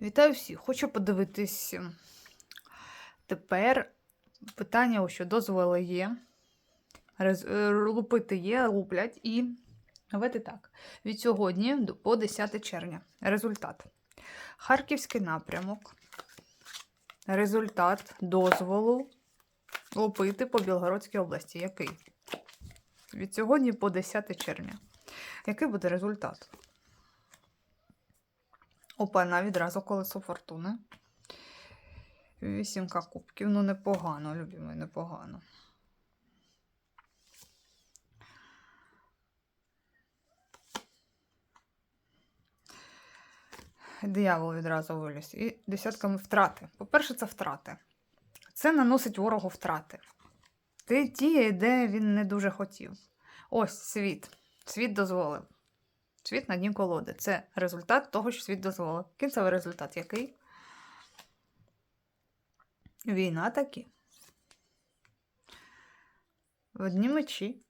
Вітаю всіх! Хочу подивитись тепер питання, що дозволи є. Е, Лупити є, луплять і давайте так. Від сьогодні по 10 червня. Результат. Харківський напрямок. Результат дозволу лупити по Білгородській області. Який? Від сьогодні по 10 червня. Який буде результат? Опана відразу колесо фортуни. Вісімка кубків. Ну, непогано, любимий, непогано. Диявол відразу виліз. І десятками втрати. По-перше, це втрати. Це наносить ворогу втрати. Ти ті, де він не дуже хотів. Ось світ. Світ дозволив. Світ на дні колоди. Це результат того, що світ дозволив. Кінцевий результат який? Війна таки. Одні мечі.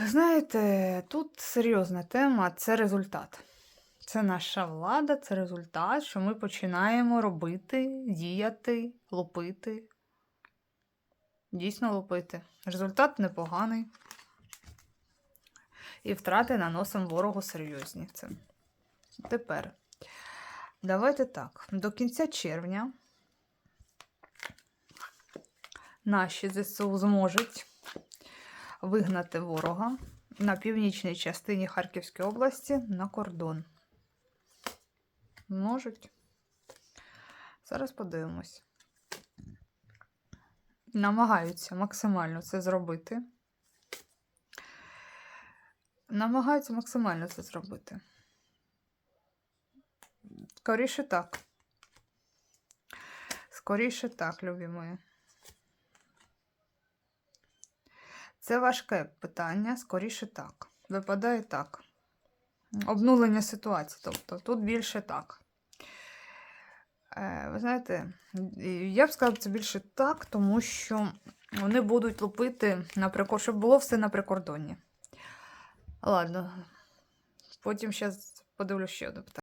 Ви знаєте, тут серйозна тема це результат. Це наша влада, це результат, що ми починаємо робити, діяти, лупити. Дійсно лупити. Результат непоганий. І втрати наносимо ворогу серйозні. Це. Тепер. Давайте так. До кінця червня наші ЗСУ зможуть вигнати ворога на північній частині Харківської області на кордон. Можуть. Зараз подивимось. Намагаються максимально це зробити. Намагаються максимально це зробити. Скоріше так. Скоріше так, любі мої. Це важке питання, скоріше так. Випадає так. Обнулення ситуації. Тобто тут більше так. Е, Ви знаєте, я б сказала, це більше так, тому що вони будуть лупити, наприклад, щоб було все на прикордонні. Ладно. Потім ще подивлюсь ще одне питання.